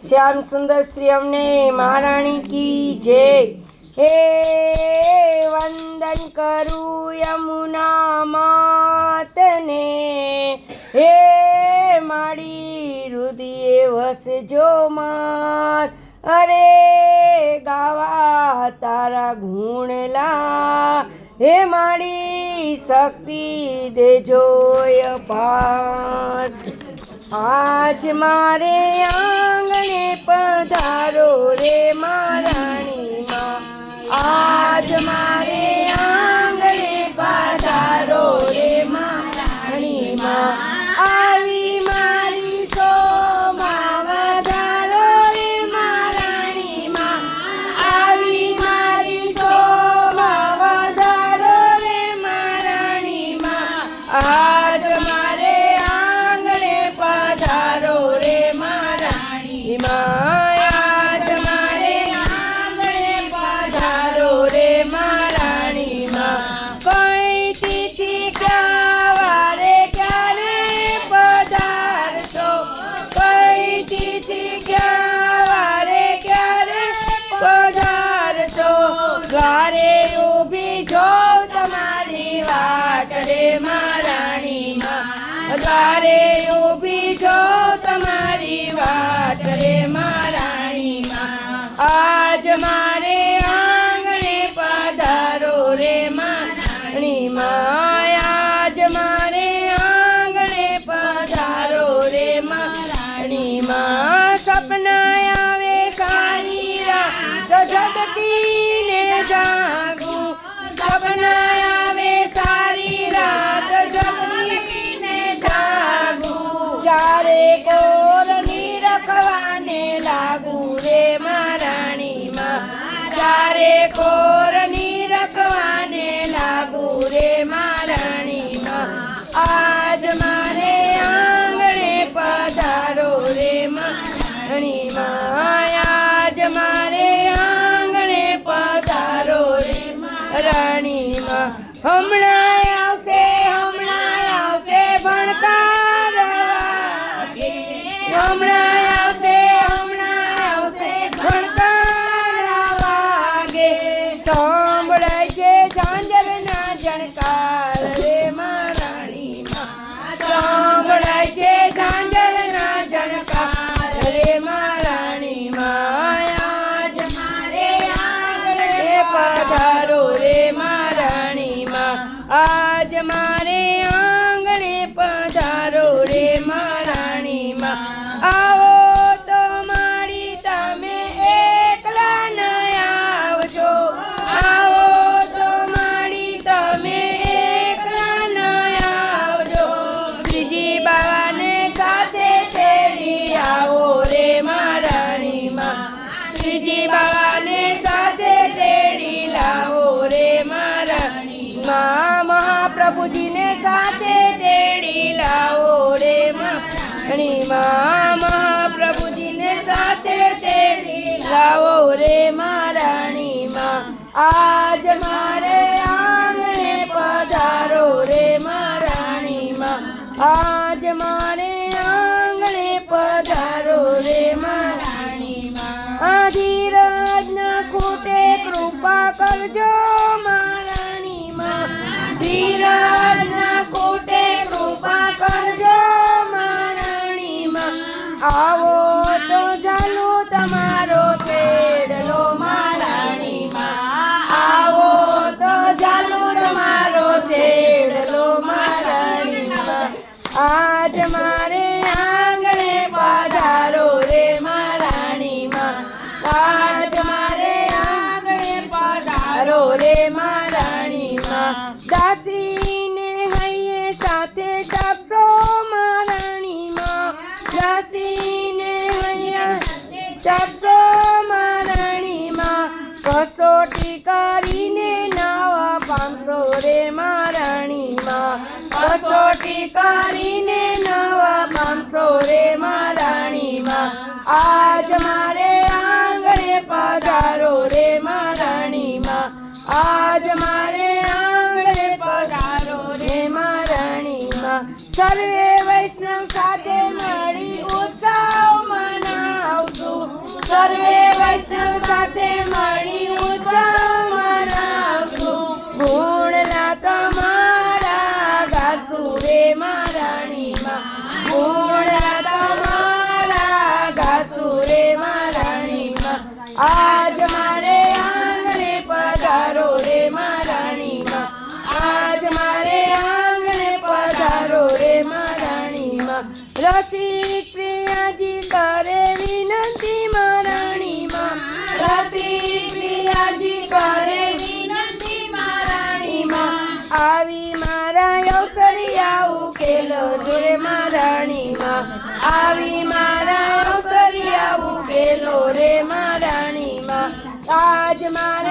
શ્યામ સુંદર શ્રી અમને મહારાણી કી જય હે વંદન કરું યમુના માતને હે માડી રુદિએ વસજો માત અરે ગાવા તારા ગુણલા હે માડી શક્તિ દેજો અપાર આજ મારે આંગણે પધારો રે મારાણી માં આજ મારે મારાણી માં. દ્વારે ઊભી તમારી વાત રે મારાણી માં. આજ મારે મહાપ્રભુજીને સાથે તેડી લાવો રે માણી માં પ્રભુજીને સાથે તેડી લાવો રે મારાણી માં આજ મારે આંગણે પધારો રે મારાણી માં આજ મારે આંગણે પધારો રે મારાણી માં ખૂટે કૃપા કરજો માં. ધીરજ ન ખૂટે કૃપા કરજો આવો તો ચાલો તમારો તેડલો મારાણીમાં. આવો તો ચાલો તમારો તેડલો મારાણી માં સાથે જપશો મારણીમાં. માં દાસીને હૈયે જપશો મારાણી માં કસોટી કરીને નવા પાંચસો રે મારણીમાં. કસોટી કરીને નવા પાંચસો રે મારણીમાં. આજ મારે આંગણે સર્વે વૈષ્ણવ સાથે મળી ઉત્સવ. Taj demand.